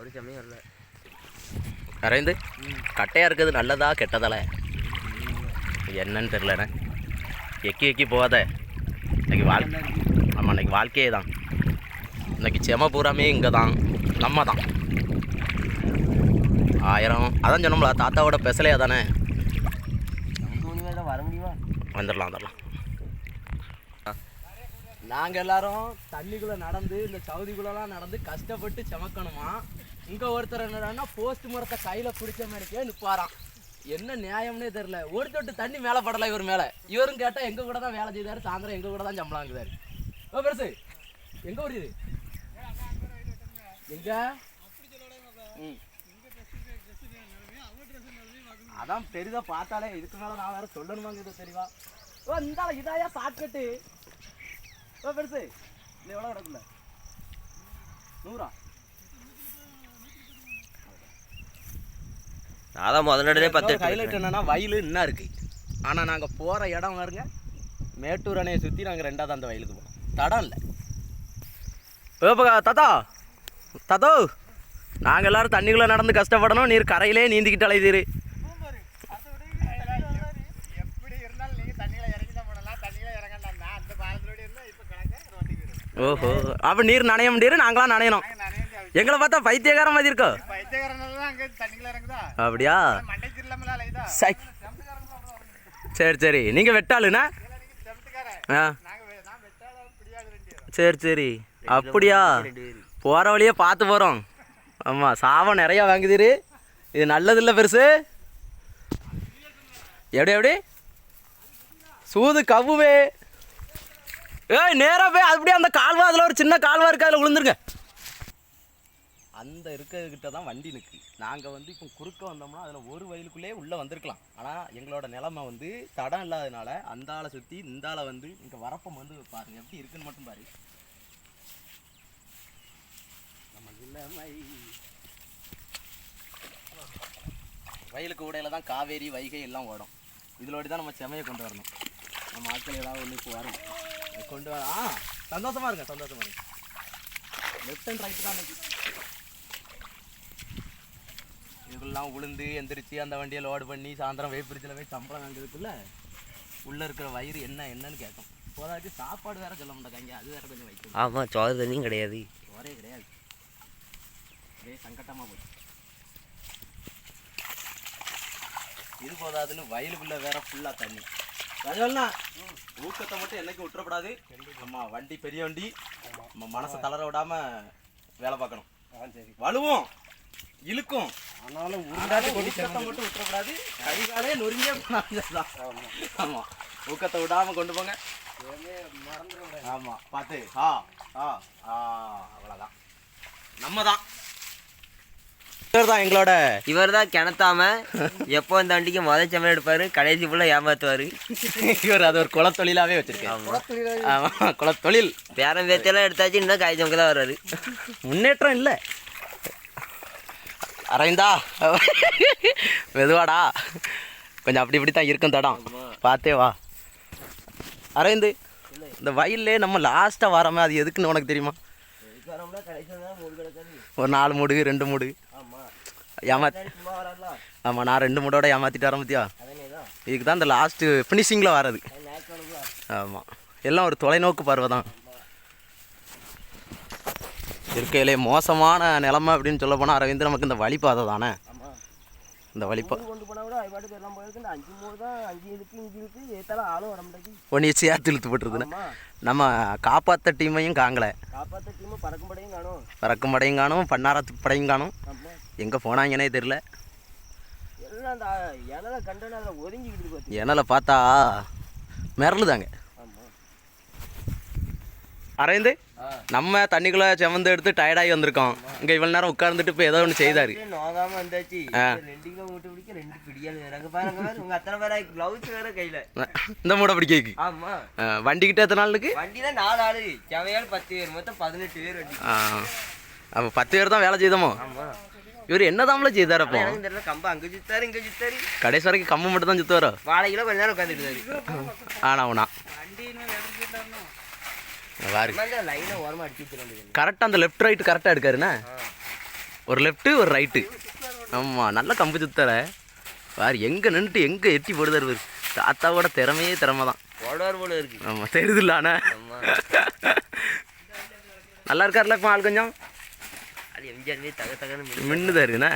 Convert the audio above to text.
ஒரு சமயம் இல்லை அரவிந்து கட்டையாக இருக்கிறது நல்லதா கெட்டதால? என்னன்னு தெரிலண்ணே எக்கி எக்கி போகாத. இன்னைக்கு வாழ் ஆமாம் இன்னைக்கு வாழ்க்கையே தான் இன்னைக்கு செம பூராமே இங்கே தான் நம்ம தான் ஆயிரம். அதான் சொன்னோம்ல தாத்தாவோட பெசலையா தானே? வர முடியுமா? வந்துடலாம் வந்துடலாம் நாங்கள் எல்லாரும் தண்ணிக்குள்ளே நடந்து இந்த சவுதிக்குள்ளெல்லாம் நடந்து கஷ்டப்பட்டு சமக்கணுமா? இங்கே ஒருத்தர் என்னடான்னா போஸ்ட் மரத்தை கையில் பிடிச்ச மாதிரிக்கே நிற்பாராம் என்ன நியாயம்னே தெரில ஒரு தொட்டு தண்ணி மேலே படலை இவர் மேலே. இவரும் கேட்டால் எங்கள் கூட தான் வேலை செய்தார் சாயந்தரம் எங்கள் கூட தான் சம்பளம் வாங்குதார் ஓ பெருசு. எங்கே வருது எங்கே? ம். அதான் பெரிதா பார்த்தாலே இதுக்கு மேலே நான் வேற சொல்லணுமாங்கிறது தெரியவா ஓ இந்தால இதாயா ஷார்ட்கட்டு ஓ பெருசு. இல்லை எவ்வளோ கிடக்குல நூறா. அதான் முதல்ல பத்து ஹைலைட் என்னன்னா வயலு இன்னும் இருக்கு. ஆனால் நாங்கள் போகிற இடம் பாருங்க மேட்டூர் அணையை சுற்றி நாங்கள் ரெண்டாவது அந்த வயலுக்கு போகிறோம் தடம் இல்லை. ஏப்பா தாத்தா தாத்தோ நாங்கள் எல்லாரும் தண்ணிக்குள்ளே நடந்து கஷ்டப்படணும் நீர் கரையிலே நீந்திக்கிட்டு அலைதீரு எப்படி இருந்தாலும் நீங்க தண்ணியில இறங்கி தான் போடலாம் தண்ணியில இறங்கலாம் நான் அந்த பாலத்தோட இருந்தா இப்ப கிடக்க அது வண்டிக்கு வரும் ஓஹோ. அப்போ நீர் நனைய முடியாது நாங்களாம் நனையணும். எங்களை பார்த்தா பைத்தியக்கார மாதிரி இருக்கோ? பைத்தியக்காரனால தான் அங்க தண்ணியில இறங்குதா? அப்படியா? சரி சரி. நீங்கள் வெட்டாளுண்ணா ஆ. சரி சரி. அப்படியா? போகிற வழியே பார்த்து போகிறோம் ஆமாம் சாபம் நிறையா வாங்குதீரு. இது நல்லதில்ல பெருசு. எப்படி எப்படி? சூது கவ்வுவே ஏய் நேராக போய் அப்படியே அந்த கால்வா அதில் ஒரு சின்ன கால்வா இருக்கு அதில் விழுந்துருங்க அந்த இருக்கிறதுக்கிட்ட தான் வண்டி நிற்கு நாங்கள் வந்து இப்போ குறுக்க வந்தோம்னா அதில் ஒரு வயலுக்குள்ளே உள்ளே வந்திருக்கலாம். ஆனால் எங்களோட நிலமை வந்து தடம் இல்லாதனால அந்த ஆளை சுற்றி இந்த ஆளை வந்து இங்கே வரப்பம் வந்து பாருங்க எப்படி இருக்குன்னு மட்டும் பாரு. நம்ம இளமை வயலுக்கு உடையில தான் காவேரி வைகை எல்லாம் ஓடும். இதிலோடி தான் நம்ம செமையை கொண்டு வரணும். நம்ம ஆட்கள் ஏதாவது ஒன்று இப்போ வரணும். கொண்டு வர ஆ சந்தோஷமா இருங்க சந்தோஷமா இருங்க. லெஃப்ட் அண்ட் ரைட் தான். இதுக்கெல்லாம் உளுந்து எந்திரிச்சு அந்த வண்டியை லோடு பண்ணி சாயந்தரம் வேப்பிரிச்சில் போய் சம்பளம் வாங்குறதுக்குள்ள உள்ளே இருக்கிற வயிறு என்ன என்னன்னு கேட்கும். போதாச்சு சாப்பாடு வேற சொல்ல மாட்டாங்க அது வேற கொஞ்சம் வைக்கணும் ஆமாம் சோறு தண்ணியும் கிடையாது. ஒரே கிடையாது. ஒரே சங்கட்டமாக போச்சு. இது போதாதுன்னு வயலுக்குள்ள வேற ஃபுல்லாக தண்ணி. ராஜவல்னா ஊக்கத்தை மட்டும் என்னைக்கு விட்டுறப்படாது நம்ம வண்டி பெரிய வண்டி. நம்ம மனசை தளர விடாம வேலை பார்க்கணும். சரி. வலுவும் இழுக்கும். ஆனாலும் ஆனாலும் ஊக்கத்தை மட்டும் விட்டுறப்படாது கை காலே நொறுங்கே ஆமா. ஊக்கத்தை விடாம கொண்டு போங்க. ஆமா. பார்த்து ஆ ஆ ஆ அவ்வளோதான் நம்ம தான் தான் எங்களோட. இவர் தான் கிணத்தாம எப்போ இந்த வண்டிக்கு முதல் சமையல் எடுப்பாரு கடைசி ஃபுல்லாக ஏமாத்துவாரு. இவர் அது ஒரு குலத்தொழிலாவே வச்சிருக்கேன் ஆமா. குலத்தொழில். பேரம் பேச்செல்லாம் எடுத்தாச்சு இன்னும் காய் சமைக்க தான் வர்றாரு. முன்னேற்றம் இல்லை. அரவிந்தா மெதுவாடா. கொஞ்சம் அப்படி இப்படி தான் இருக்கும் தடம். பார்த்தே வா. அரவிந்து இந்த வயல்லே நம்ம லாஸ்ட்டாக வரோமே அது எதுக்குன்னு உனக்கு தெரியுமா? ஒரு நாலு மூடு ரெண்டு மூடு. ஏமா ஆமாம் நான் ரெண்டு மூடோட ஏமாற்றிட்டு வரேன் பத்தியா அதனே தான். இதுக்கு தான் இந்த லாஸ்ட்டு ஃபினிஷிங்கில் நேக்கணுங்களா ஆமாம் எல்லாம் ஒரு தொலைநோக்கு பார்வை தான். இருக்கையிலே மோசமான நிலமை அப்படின்னு சொல்ல போனால் அரவிந்த் நமக்கு இந்த வழிபாதை தானே? இந்த வழிபா கொண்டு போனால் கூட அது பாட்டுக்கு எல்லாம் போயிருக்கு. இந்த அஞ்சு மூணு தான் அஞ்சு இருக்கு இஞ்சு இருக்கு ஏத்தாலும் ஆளும் வர மாட்டேங்குது. ஒன்றைய சேர்த்து இழுத்து போட்டுருதுன்னு? ஆமாம் நம்ம காப்பாற்ற டீமையும் காங்கலை. பறக்கும் படையும் காணும். பறக்கும் படையும் காணும் பன்னாரத்து படையும் காணும். எங்கே போனாங்கன்னே தெரில எல்லாம் அந்த இலை கண்டன அதில் ஒதுங்கிக்கிட்டு பார்த்து என்னால் பார்த்தா மிரளுதாங்க. ஆமாம் அரவிந்த் நம்ம தண்ணிக்குள்ளே செவந்து எடுத்து டயர்டாகி வந்திருக்கோம். இங்கே இவ்வளோ நேரம் உட்கார்ந்துட்டு இப்போ ஏதோ ஒன்று செய்தார். நோகாம வந்தாச்சு. ரெண்டு கிலோ மூட்டை பிடிக்க ரெண்டு பிடியால் வேறாங்க பாருங்க பாரு உங்க அத்தனை பேரா கிளவுஸ் வேற கையில. இந்த மூடை பிடிக்கி ஆமா. வண்டிக்கிட்ட எத்தனை நாளுக்கு வண்டி தான் நாலு ஆளு. செவையால் பத்து பேர். மொத்தம் பதினெட்டு பேர் வண்டி அப்போ பத்து பேர் தான் வேலை செய்தோமோ? இவர் என்ன தாமல செய்தார் அப்போ? எனக்கு தெரியல கம்பா அங்க சுத்தாரு இங்க சுத்தாரு. கடைசி வரைக்கும் கம்பு மட்டும் தான் சுற்றுவாரோ வாழை கிலோ கொஞ்ச நேரம் உட்காந்துட்டு ஆனா உனா. கரெக்டாக அந்த லெஃப்ட் ரைட் கரெக்டாக எடுக்காருண்ணே? ஒரு லெஃப்ட்டு ஒரு ரைட்டு ஆமாம் நல்ல கம்பு சுத்தலை பாரு எங்கே நின்றுட்டு எங்கே எட்டி போடுதாரு பாரு. தாத்தாவோட திறமையே திறமை தான். போடுவார் போல இருக்கு. ஆமாம் தெரியுதுல்லாண்ணே ஆமா. நல்லா இருக்கார்ல இப்போ ஆள் கொஞ்சம்? அது எம்ஜிஆர் தக தகன்னு மின்னுதான் இருக்குண்ணா?